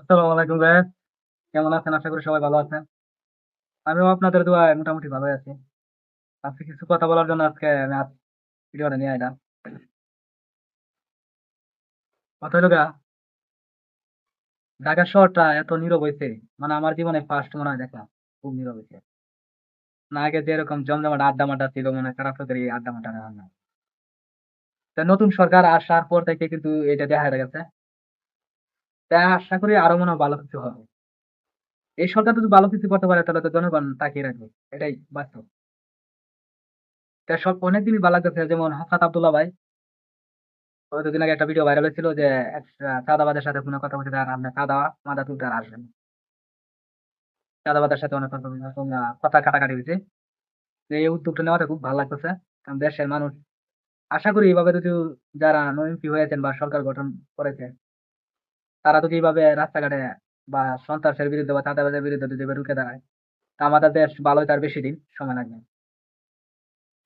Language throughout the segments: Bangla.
আসসালামু আলাইকুম ভাই কেমন আছেন? আশা করি সবাই ভালো আছেন। আমিও আপনাদের দোয়ায় মোটামুটি আছি। আজকে কিছু কথা বলার জন্য আজকে আমি ভিডিওটা নিয়ে আইলাম। ঢাকা শহরটা এত নীরব হয়েছে মানে আমার জীবনে ফার্স্ট মনে হয় দেখলাম, খুব নীরব হয়েছে না আগে যেরকম জমজমাট আড্ডা মাড্ডা ছিল, মনে খারাপ লোকের এই আড্ডা মাড্ডা। নতুন সরকার আসার পর থেকে কিন্তু এটা দেখা গেছে। তাই আশা করি আরও মনে ভালো কিছু হবে। এই সরকার যদি ভালো কিছু করতে পারে তাহলে তো জনগণ তাকিয়ে রাখবে। এটাই বাস্তব। তা সব অনেকদিনই ভালো লাগতেছে যেমন হাসান আব্দুল্লাহ ভাই। কতদিন আগে একটা ভিডিও ভাইরাল হয়েছিল যে এক চাঁদাবাদের সাথে কোনো কথা বলছে আর আপনার চাঁদা মাদা তুলতে আর আসবেন চাঁদাবাদের সাথে অনেক আহ, কথা কাটাকাটি হয়েছে। এই উদ্যোগটা নেওয়াটা খুব ভালো লাগতেছে। কারণ দেশের মানুষ আশা করি এইভাবে যদি যারা এমপি হয়েছেন বা সরকার গঠন করেছে তারা তো এইভাবে রাস্তাঘাটে বা সন্ত্রাসের বিরুদ্ধে বা চাঁদাবাজের বিরুদ্ধে যদি এভাবে রুখে দাঁড়ায়, তা আমাদের দেশ ভালোই তার বেশি দিন সময় লাগবে।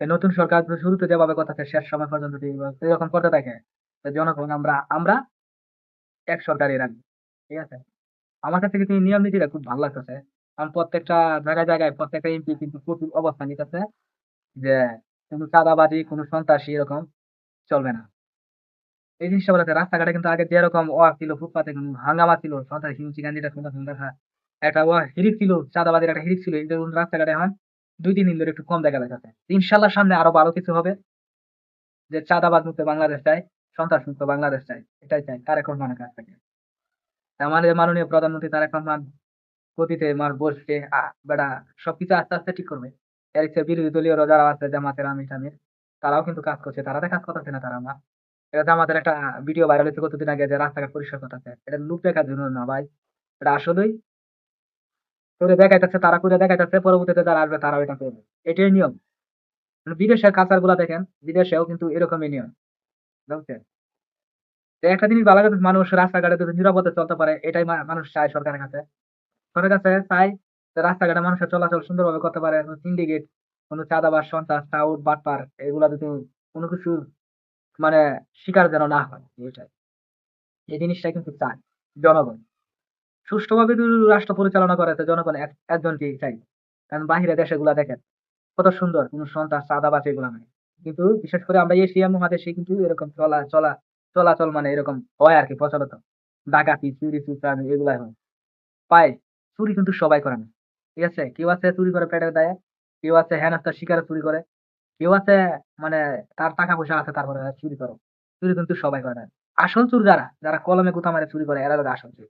নতুন সরকার শুরুতে যেভাবে কথা শেষ সময় পর্যন্ত এরকম করতে থাকে জনগণ আমরা আমরা এক সরকারই রাখব, ঠিক আছে? আমার কাছে কিন্তু নিয়ম নীতিটা খুব ভালো লাগতেছে। কারণ প্রত্যেকটা জায়গায় জায়গায় প্রত্যেকটা এমপি কিন্তু প্রচুর অবস্থান নিতেছে যে কোনো চাঁদাবাজি, কোনো সন্ত্রাসী এরকম চলবে না। এই জিনিসটা বলেছে রাস্তাঘাটে কিন্তু আগে যেরকম ওয়া ছিল ফুটপাতে হাঙ্গামা ছিল সন্ত্রাসী গান্ধীটা সুন্দর সুন্দর একটা ওয়া হিরিক ছিল চাঁদাবাজির একটা হিরিক ছিল যে রাস্তাঘাটে এখন দুই তিন দিন ধরে একটু কম দেখা যাচ্ছে। ইনশাল্লাহ সামনে আরও ভালো কিছু হবে যে চাঁদাবাজ মুক্ত বাংলাদেশ চাই সন্ত্রাস মুক্ত বাংলাদেশ চাই এটাই চাই তারেক রহমানের কাছ থেকে। আমাদের মাননীয় প্রধানমন্ত্রী তারেক রহমান গতিতে মার বসছে আহ, বেটা সবকিছু আস্তে আস্তে ঠিক করবে। এর বিরোধী দলীয় যারা আছে জামাতের আমির টামির তারাও কিন্তু কাজ করছে তারা তো কাজ করতেছে না তারা না এটা জামাতের একটা ভিডিও ভাইরাল হয়েছে কতদিন আগে যে রাস্তাঘাট পরিষ্কার করতেছে এটা লুক দেখার জন্য না ভাই? এটা আসলেই করে দেখাইতেছে, তারা করে দেখাইতেছে, পরবর্তীতে যারা আসবে তারাও এটা করবে। এটাই নিয়ম। মানে বিদেশের কালচারগুলা দেখেন, বিদেশেও কিন্তু এরকমই নিয়ম। বুঝছেন? একটা জিনিস ভালো কথা, মানুষ রাস্তাঘাটে যদি নিরাপদে চলতে পারে, এটাই মানুষ চায় সরকারের কাছে। সরকারের কাছে চাই রাস্তাঘাটে মানুষের চলাচল সুন্দরভাবে করতে পারে সিন্ডিকেট কোনো চাঁদাবাজ, সন্ত্রাস টাউট বাটপার, এগুলা যদি কোনো কিছু মানে শিকার যেন না হয় এটাই এই জিনিসটা কিন্তু চায় জনগণ। সুষ্ঠুভাবে রাষ্ট্র পরিচালনা করে জনগণ এক- একজনকেই চাই। কারণ বাহিরে দেশে গুলা দেখেন, কত সুন্দর, কোনো সন্ত্রাস, চাঁদাবাজ, এগুলা নাই। কিন্তু বিশেষ করে আমরা এশিয়া মহাদেশে কিন্তু এরকম চলা চলা চলাচল মানে এরকম হয় আর কি প্রচলিত। ডাকাতি, চুরি চুরি এগুলাই হয়। পায়, চুরি কিন্তু সবাই করে না। ঠিক আছে? কেউ আছে চুরি করে পেটের দায়ে, কেউ আছে হেনস্তা শিকারে চুরি করে। কেউ আছে মানে তার টাকা পয়সা আছে, তারপরে চুরি করে। চুরি কিন্তু সবাই করে না। আসল চুর যারা যারা কলমে গুতা মারে চুরি করে, এরা আসল চুর।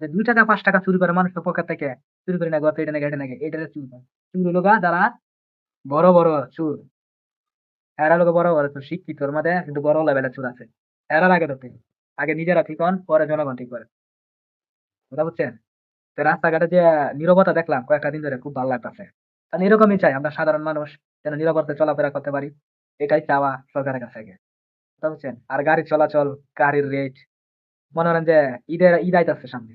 যে দুই টাকা, পাঁচ টাকা চুরি করে মানুষের পকেট থেকে, চুরি করে না এটা নাকি এটা নাকি এটা চুরি করে। চুর হলো যারা বড় বড় চুর। এরা লোক বড় বড় চুর, শিক্ষিত মধ্যে কিন্তু বড় লেভেলের চুর আছে। এরার আগে ধরতে, আগে নিজেরা ঠিক হন, পরে জনগণ ঠিক করে। কথা বুঝছেন? রাস্তাঘাটে যে নীরবতা দেখলাম, কয়েকটা দিন ধরে খুব ভালো লাগতেছে। কারণ এরকমই চাই আমরা সাধারণ মানুষ যেন নিরাপদে চলাফেরা করতে পারি। এটাই চাওয়া সরকারের কাছ কথা বুঝছেন আর গাড়ির চলাচল, গাড়ির রেট মনে করেন যে ঈদের, ঈদ আইতাছে সামনে।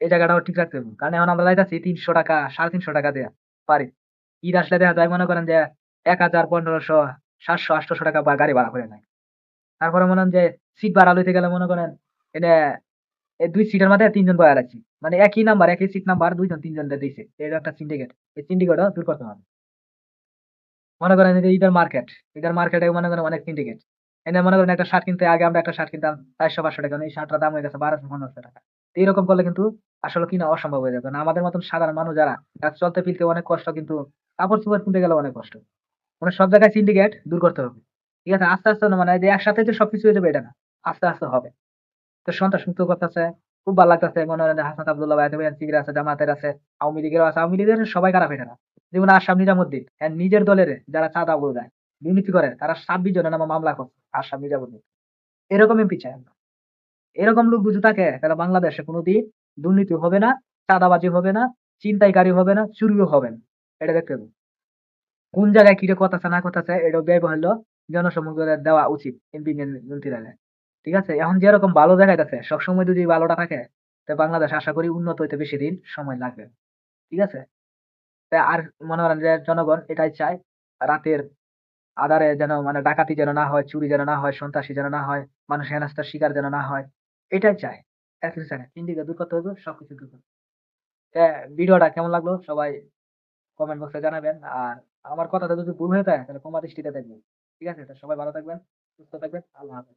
এই জায়গাটাও ঠিক রাখতে হবে। কারণ এখন আমরা যাইতাছি তিনশো টাকা, সাড়ে তিনশো টাকা দেয়া পারি। ঈদ আসলে দেখা যায় মনে করেন যে এক হাজার পনেরোশো, সাতশো, আটশোশো টাকা বা গাড়ি ভাড়া করে নেয়। তারপরে মনে করেন যে সিট ভাড়া লইতে গেলে মনে করেন এই দুই সিটের মধ্যে তিনজন বয়া রাখছি মানে একই নাম্বার একই সিট নাম্বার দুইজন তিনজন দিয়েছে। এটা একটা সিন্ডিকেট এই সিন্ডিকেটও দূর করতে হবে। মনে করেন যে ঈদের মার্কেট ঈদের মার্কেটে মনে করেন অনেক সিন্ডিকেট এনে মনে করেন একটা শার্ট কিনতে আগে আমরা একটা শার্ট কিনতাম, চারশো, পাঁচশো টাকা, এই শার্টটার দাম হয়ে গেছে বারোশো, পনেরোশো টাকা। তো এরকম করলে কিন্তু আসলে কিনা অসম্ভব হয়ে যাবে। না আমাদের মতন সাধারণ মানুষ যারা তার চলতে ফিরতে অনেক কষ্ট, কিন্তু কাপড় চোপড় কিনতে গেলে অনেক কষ্ট। মানে সব জায়গায় সিন্ডিকেট দূর করতে হবে। ঠিক আছে? আস্তে আস্তে মানে যে একসাথে যে সবকিছু হয়ে যাবে, এটা না। আস্তে আস্তে হবে। তো সন্ত্রাস মুক্ত করতেছে খুব ভালো লাগতেছে। মনে হয় হাসান আব্দুল্লাহ ভাই সিগির আছে, জামাতের আছে, আওয়ামী লীগের আছে। আওয়ামী লীগের সবাই খারাপ এটা যেমন আসাম নিজামুদ্দিন হ্যাঁ নিজের দলের যারা চাঁদা বলে দেয়, দুর্নীতি করে, তারা ছাব্বিশ জনের নামে মামলা করছে আসাম নিজামুদ্দিন। এরকম এমপি আমরা এরকম লোক বুঝে থাকে, তাহলে বাংলাদেশে কোনোদিন দুর্নীতি হবে না, চাঁদাবাজি হবে না চিন্তাইকারী হবে না, চুরিও হবে না। এটা দেখতে হবে। কোন জায়গায় কিরে কথা আছে না কথা আছে এটা ব্যবহার জনসমুদ্রে দেওয়া উচিত এমপি মন্ত্রীরা ঠিক আছে? এখন যেরকম ভালো আছে সবসময় যদি ভালোটা থাকে, তো বাংলাদেশ আশা করি উন্নত হইতে বেশি দিন সময় লাগবে। ঠিক আছে? তা আর মনে করেন যে জনগণ এটাই চায়, রাতের আধারে যেন মানে ডাকাতি যেন না হয়, চুরি যেন না হয়, সন্ত্রাসী যেন না হয়, মানুষ হেনাস্তার শিকার যেন না হয়, এটাই চায়। এক কিছু চাই না। ইন্ডিকা দূর করতে হবে সবকিছু দূর করতে ভিডিওটা কেমন লাগল সবাই কমেন্ট বক্সে জানাবেন। আর আমার কথাটা যদি ভুল হয়ে থাকে, তাহলে ক্ষমা দৃষ্টিতে দেখবেন। ঠিক আছে? সবাই ভালো থাকবেন, সুস্থ থাকবেন, আল্লাহ হাফেজ।